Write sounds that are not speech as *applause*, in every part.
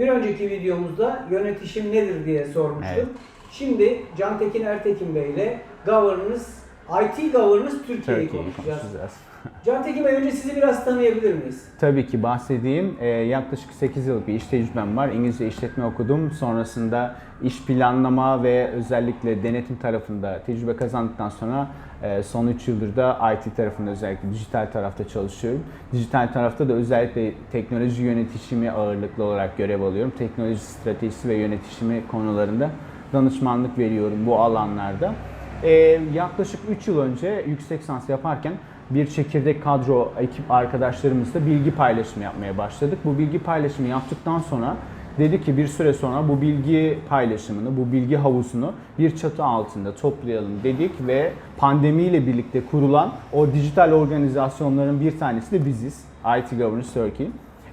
Bir önceki videomuzda yönetişim nedir diye sormuştuk. Evet. Şimdi Cantekin Ertekin Bey ile Governance, IT Governance Türkiye'yi konuşacağız. konuşacağız. *laughs* Cantekin Bey önce sizi biraz tanıyabilir miyiz? Tabii ki bahsedeyim. Ee, yaklaşık 8 yıllık bir iş tecrübem var. İngilizce işletme okudum. Sonrasında iş planlama ve özellikle denetim tarafında tecrübe kazandıktan sonra e, son 3 yıldır da IT tarafında özellikle dijital tarafta çalışıyorum. Dijital tarafta da özellikle teknoloji yönetişimi ağırlıklı olarak görev alıyorum. Teknoloji stratejisi ve yönetişimi konularında danışmanlık veriyorum bu alanlarda. Ee, yaklaşık 3 yıl önce yüksek lisans yaparken bir çekirdek kadro ekip arkadaşlarımızla bilgi paylaşımı yapmaya başladık. Bu bilgi paylaşımı yaptıktan sonra dedi ki bir süre sonra bu bilgi paylaşımını, bu bilgi havuzunu bir çatı altında toplayalım dedik ve pandemiyle birlikte kurulan o dijital organizasyonların bir tanesi de biziz. IT Governance Turkey.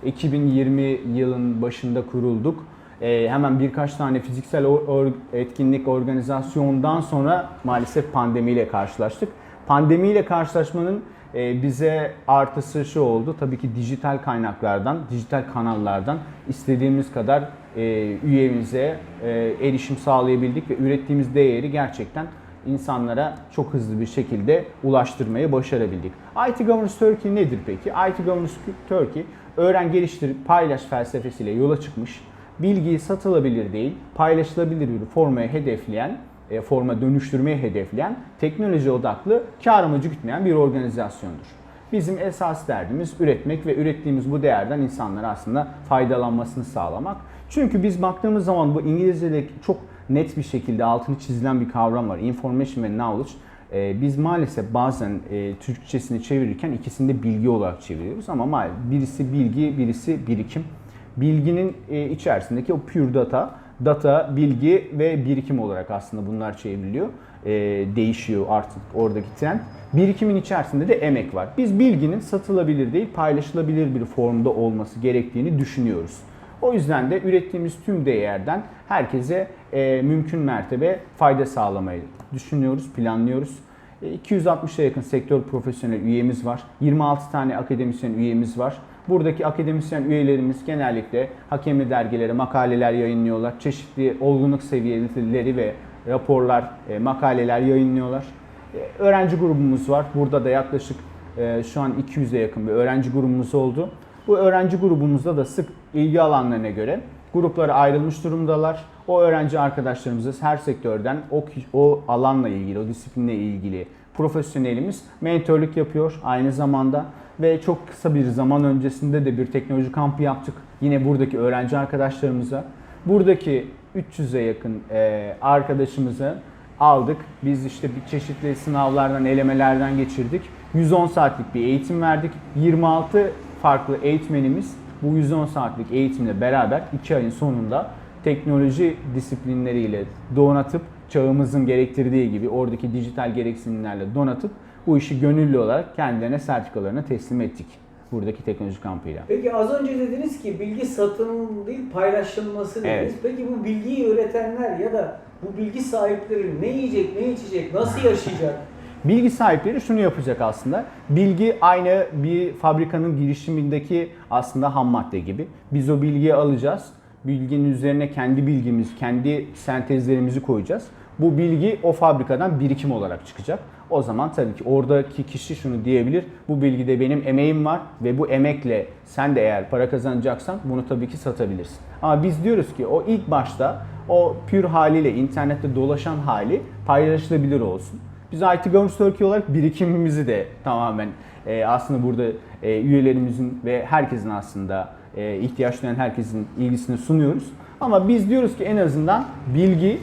2020 yılın başında kurulduk. Ee, hemen birkaç tane fiziksel or- etkinlik organizasyondan sonra maalesef pandemiyle karşılaştık. Pandemiyle karşılaşmanın e, bize artısı şu oldu. Tabii ki dijital kaynaklardan, dijital kanallardan istediğimiz kadar e, üyemize e, erişim sağlayabildik ve ürettiğimiz değeri gerçekten insanlara çok hızlı bir şekilde ulaştırmayı başarabildik. IT Governance Turkey nedir peki? IT Governance Turkey öğren geliştir paylaş felsefesiyle yola çıkmış. Bilgiyi satılabilir değil, paylaşılabilir bir formaya hedefleyen, e, forma dönüştürmeyi hedefleyen, teknoloji odaklı, kar amacı gütmeyen bir organizasyondur. Bizim esas derdimiz üretmek ve ürettiğimiz bu değerden insanlara aslında faydalanmasını sağlamak. Çünkü biz baktığımız zaman bu İngilizce'de çok net bir şekilde altını çizilen bir kavram var. Information ve knowledge. Ee, biz maalesef bazen e, Türkçesini çevirirken ikisini de bilgi olarak çeviriyoruz ama birisi bilgi, birisi birikim. Bilginin e, içerisindeki o pure data, data, bilgi ve birikim olarak aslında bunlar çevriliyor. E, değişiyor artık oradaki trend. Birikimin içerisinde de emek var. Biz bilginin satılabilir değil, paylaşılabilir bir formda olması gerektiğini düşünüyoruz. O yüzden de ürettiğimiz tüm değerden herkese e, mümkün mertebe fayda sağlamayı düşünüyoruz, planlıyoruz. E, 260'a yakın sektör profesyonel üyemiz var. 26 tane akademisyen üyemiz var. Buradaki akademisyen üyelerimiz genellikle hakemli dergilere makaleler yayınlıyorlar. Çeşitli olgunluk seviyeleri ve raporlar, e, makaleler yayınlıyorlar. E, Öğrenci grubumuz var. Burada da yaklaşık e, şu an 200'e yakın bir öğrenci grubumuz oldu. Bu öğrenci grubumuzda da sık ilgi alanlarına göre gruplara ayrılmış durumdalar. O öğrenci arkadaşlarımız her sektörden o, o alanla ilgili, o disiplinle ilgili profesyonelimiz mentorluk yapıyor aynı zamanda ve çok kısa bir zaman öncesinde de bir teknoloji kampı yaptık. Yine buradaki öğrenci arkadaşlarımıza. Buradaki 300'e yakın e, arkadaşımızı aldık. Biz işte bir çeşitli sınavlardan, elemelerden geçirdik. 110 saatlik bir eğitim verdik. 26 farklı eğitmenimiz bu 110 saatlik eğitimle beraber 2 ayın sonunda teknoloji disiplinleriyle donatıp çağımızın gerektirdiği gibi oradaki dijital gereksinimlerle donatıp bu işi gönüllü olarak kendilerine sertifikalarını teslim ettik. Buradaki teknoloji kampıyla. Peki az önce dediniz ki bilgi satın değil paylaşılması dediniz. Evet. Peki bu bilgiyi üretenler ya da bu bilgi sahipleri ne yiyecek, ne içecek, nasıl yaşayacak? *laughs* Bilgi sahipleri şunu yapacak aslında. Bilgi aynı bir fabrikanın girişimindeki aslında ham madde gibi. Biz o bilgiyi alacağız. Bilginin üzerine kendi bilgimiz, kendi sentezlerimizi koyacağız. Bu bilgi o fabrikadan birikim olarak çıkacak. O zaman tabii ki oradaki kişi şunu diyebilir. Bu bilgide benim emeğim var ve bu emekle sen de eğer para kazanacaksan bunu tabii ki satabilirsin. Ama biz diyoruz ki o ilk başta o pür haliyle internette dolaşan hali paylaşılabilir olsun. Biz IT Governance Turkey olarak birikimimizi de tamamen e, aslında burada e, üyelerimizin ve herkesin aslında e, ihtiyaç duyan herkesin ilgisini sunuyoruz. Ama biz diyoruz ki en azından bilgi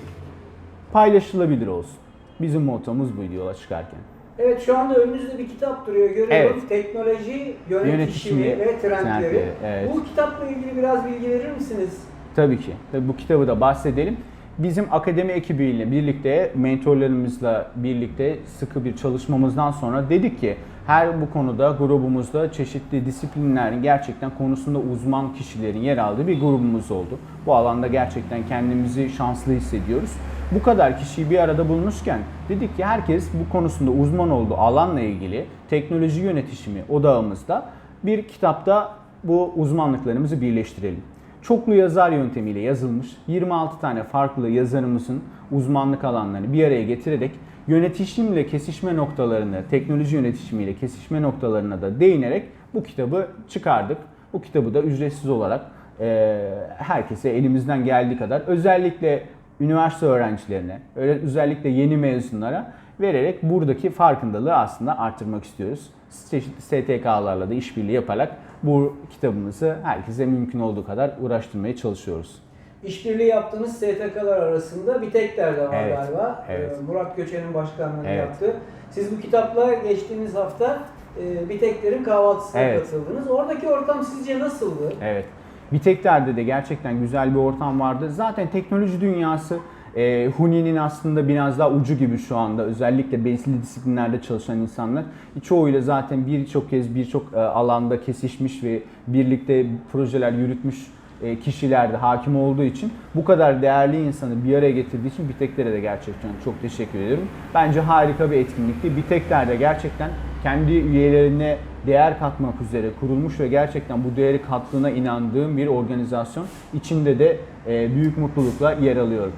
paylaşılabilir olsun. Bizim mottomuz buydu yola çıkarken. Evet şu anda önünüzde bir kitap duruyor görüyorum. Evet. Teknoloji, yönetişimi, Yönetişimi ve trendleri. trendleri, evet. Bu kitapla ilgili biraz bilgi verir misiniz? Tabii ki. Tabii bu kitabı da bahsedelim. Bizim akademi ekibiyle birlikte, mentorlarımızla birlikte sıkı bir çalışmamızdan sonra dedik ki her bu konuda grubumuzda çeşitli disiplinlerin gerçekten konusunda uzman kişilerin yer aldığı bir grubumuz oldu. Bu alanda gerçekten kendimizi şanslı hissediyoruz. Bu kadar kişiyi bir arada bulmuşken dedik ki herkes bu konusunda uzman olduğu alanla ilgili teknoloji yönetişimi odağımızda bir kitapta bu uzmanlıklarımızı birleştirelim. çoklu yazar yöntemiyle yazılmış 26 tane farklı yazarımızın uzmanlık alanlarını bir araya getirerek yönetişimle kesişme noktalarını, teknoloji yönetişimiyle kesişme noktalarına da değinerek bu kitabı çıkardık. Bu kitabı da ücretsiz olarak e, herkese elimizden geldiği kadar özellikle üniversite öğrencilerine, özellikle yeni mezunlara vererek buradaki farkındalığı aslında artırmak istiyoruz. Çeşitli STK'larla da işbirliği yaparak bu kitabımızı herkese mümkün olduğu kadar uğraştırmaya çalışıyoruz. İşbirliği yaptığınız STK'lar arasında bir tek derdi var Evet, galiba. evet. Ee, Murat Göçer'in başkanlığını Evet. yaptı. Siz bu kitapla geçtiğimiz hafta e, Bitekler'in kahvaltısına Evet. katıldınız. Oradaki ortam sizce nasıldı? Evet. Bitekler'de de gerçekten güzel bir ortam vardı. Zaten teknoloji dünyası e, Huni'nin aslında biraz daha ucu gibi şu anda. Özellikle belirli disiplinlerde çalışan insanlar. Çoğuyla zaten birçok kez birçok e, alanda kesişmiş ve birlikte projeler yürütmüş e, kişiler de hakim olduğu için bu kadar değerli insanı bir araya getirdiği için Bitekler'e de gerçekten çok teşekkür ediyorum. Bence harika bir etkinlikti. Bitekler de gerçekten kendi üyelerine değer katmak üzere kurulmuş ve gerçekten bu değeri kattığına inandığım bir organizasyon. İçinde de e, büyük mutlulukla yer alıyorum.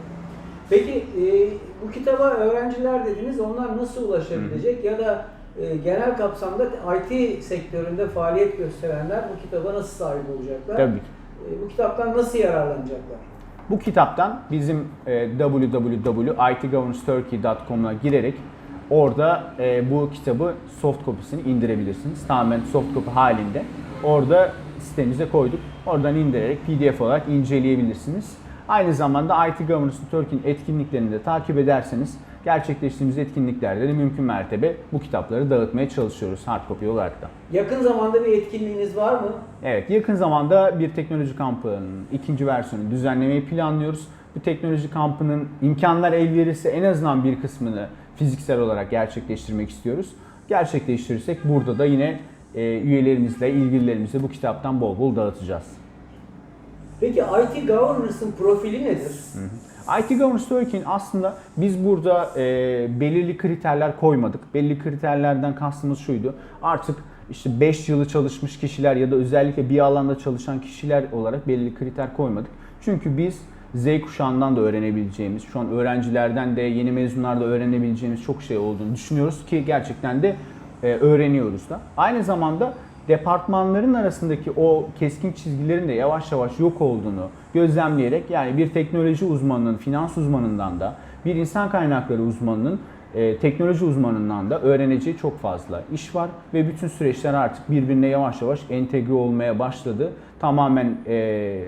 Peki e, bu kitaba öğrenciler dediniz. Onlar nasıl ulaşabilecek ya da e, genel kapsamda IT sektöründe faaliyet gösterenler bu kitaba nasıl sahip olacaklar? Tabii ki. E, bu kitaptan nasıl yararlanacaklar? Bu kitaptan bizim e, girerek orada e, bu kitabı soft copy'sini indirebilirsiniz. Tamamen soft copy halinde. Orada sitemize koyduk. Oradan indirerek PDF olarak inceleyebilirsiniz. Aynı zamanda IT Governance Turkey'nin etkinliklerini de takip ederseniz gerçekleştiğimiz etkinliklerde de mümkün mertebe bu kitapları dağıtmaya çalışıyoruz hard copy olarak da. Yakın zamanda bir etkinliğiniz var mı? Evet, yakın zamanda bir teknoloji kampının ikinci versiyonu düzenlemeyi planlıyoruz. Bu teknoloji kampının imkanlar el verirse en azından bir kısmını fiziksel olarak gerçekleştirmek istiyoruz. Gerçekleştirirsek burada da yine e, üyelerimizle, ilgililerimizle bu kitaptan bol bol dağıtacağız. Peki IT Governance'ın profili nedir? IT Governance Turkey'in aslında biz burada e, belirli kriterler koymadık. Belirli kriterlerden kastımız şuydu. Artık işte 5 yılı çalışmış kişiler ya da özellikle bir alanda çalışan kişiler olarak belirli kriter koymadık. Çünkü biz Z kuşağından da öğrenebileceğimiz, şu an öğrencilerden de yeni mezunlarda öğrenebileceğimiz çok şey olduğunu düşünüyoruz ki gerçekten de e, öğreniyoruz da. Aynı zamanda departmanların arasındaki o keskin çizgilerin de yavaş yavaş yok olduğunu gözlemleyerek yani bir teknoloji uzmanının, finans uzmanından da bir insan kaynakları uzmanının e, teknoloji uzmanından da öğreneceği çok fazla iş var ve bütün süreçler artık birbirine yavaş yavaş entegre olmaya başladı. Tamamen e,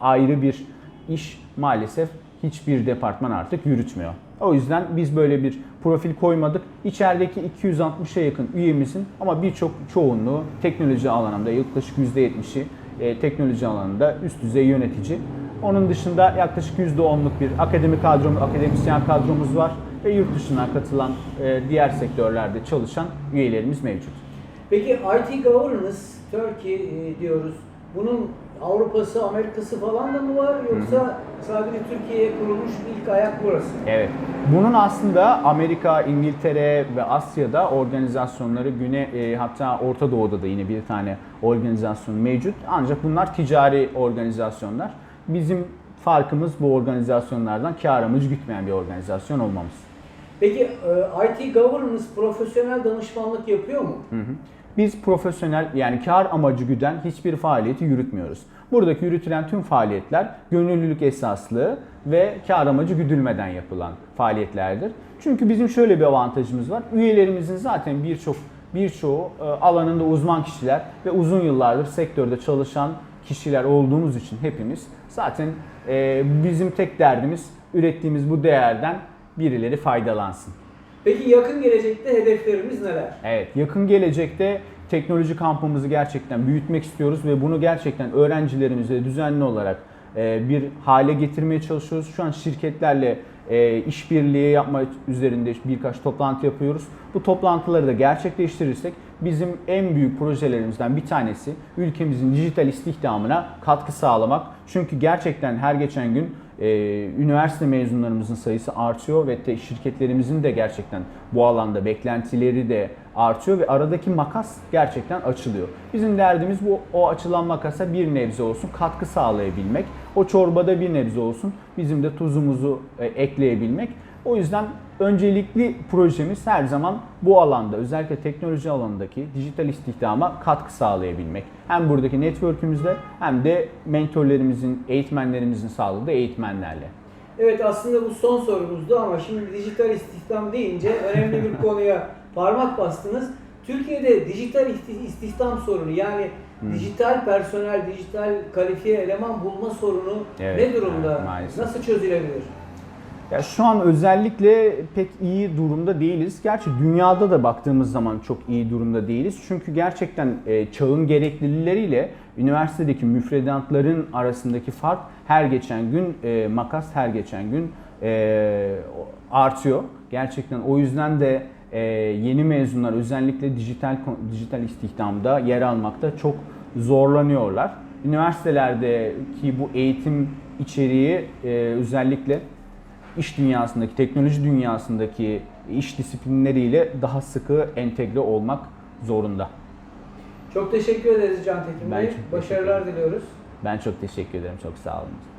ayrı bir iş maalesef hiçbir departman artık yürütmüyor. O yüzden biz böyle bir profil koymadık. İçerideki 260'a yakın üyemizin ama birçok çoğunluğu teknoloji alanında yaklaşık %70'i e, teknoloji alanında üst düzey yönetici. Onun dışında yaklaşık %10'luk bir akademik kadromuz, akademisyen kadromuz var ve yurt dışından katılan e, diğer sektörlerde çalışan üyelerimiz mevcut. Peki IT Governance Turkey e, diyoruz. Bunun Avrupa'sı, Amerika'sı falan da mı var yoksa sadece Türkiye'ye kurulmuş ilk ayak burası? Evet. Bunun aslında Amerika, İngiltere ve Asya'da organizasyonları güne e, hatta Orta Doğu'da da yine bir tane organizasyon mevcut. Ancak bunlar ticari organizasyonlar. Bizim farkımız bu organizasyonlardan kar amacı gütmeyen bir organizasyon olmamız. Peki e, IT Governance profesyonel danışmanlık yapıyor mu? Hı hı. Biz profesyonel yani kar amacı güden hiçbir faaliyeti yürütmüyoruz. Buradaki yürütülen tüm faaliyetler gönüllülük esaslı ve kar amacı güdülmeden yapılan faaliyetlerdir. Çünkü bizim şöyle bir avantajımız var. Üyelerimizin zaten birçok birçoğu e, alanında uzman kişiler ve uzun yıllardır sektörde çalışan kişiler olduğumuz için hepimiz zaten e, bizim tek derdimiz ürettiğimiz bu değerden birileri faydalansın. Peki yakın gelecekte hedeflerimiz neler? Evet, yakın gelecekte teknoloji kampımızı gerçekten büyütmek istiyoruz ve bunu gerçekten öğrencilerimize düzenli olarak e, bir hale getirmeye çalışıyoruz. Şu an şirketlerle e, işbirliği yapma üzerinde birkaç toplantı yapıyoruz. Bu toplantıları da gerçekleştirirsek bizim en büyük projelerimizden bir tanesi ülkemizin dijital istihdamına katkı sağlamak. Çünkü gerçekten her geçen gün e, üniversite mezunlarımızın sayısı artıyor ve te- şirketlerimizin de gerçekten bu alanda beklentileri de artıyor ve aradaki makas gerçekten açılıyor. Bizim derdimiz bu o açılan makasa bir nebze olsun katkı sağlayabilmek. O çorbada bir nebze olsun bizim de tuzumuzu e, ekleyebilmek. O yüzden öncelikli projemiz her zaman bu alanda özellikle teknoloji alanındaki dijital istihdama katkı sağlayabilmek. Hem buradaki network'ümüzde hem de mentorlarımızın, eğitmenlerimizin sağladığı eğitmenlerle. Evet aslında bu son sorumuzdu ama şimdi dijital istihdam deyince önemli bir konuya parmak bastınız. Türkiye'de dijital isti- istihdam sorunu yani Hmm. dijital personel, dijital kalifiye eleman bulma sorunu Evet, ne durumda? evet, maalesef. Nasıl çözülebilir? Ya şu an özellikle pek iyi durumda değiliz. Gerçi dünyada da baktığımız zaman çok iyi durumda değiliz. Çünkü gerçekten e, çağın gereklilikleriyle üniversitedeki müfredatların arasındaki fark her geçen gün e, makas her geçen gün e, artıyor. Gerçekten o yüzden de e, yeni mezunlar özellikle dijital dijital istihdamda yer almakta çok zorlanıyorlar. Üniversitelerdeki bu eğitim içeriği e, özellikle iş dünyasındaki, teknoloji dünyasındaki iş disiplinleriyle daha sıkı entegre olmak zorunda. Çok teşekkür ederiz Can Tekin Bey. Başarılar diliyoruz. Ben çok teşekkür ederim. Çok sağ olun.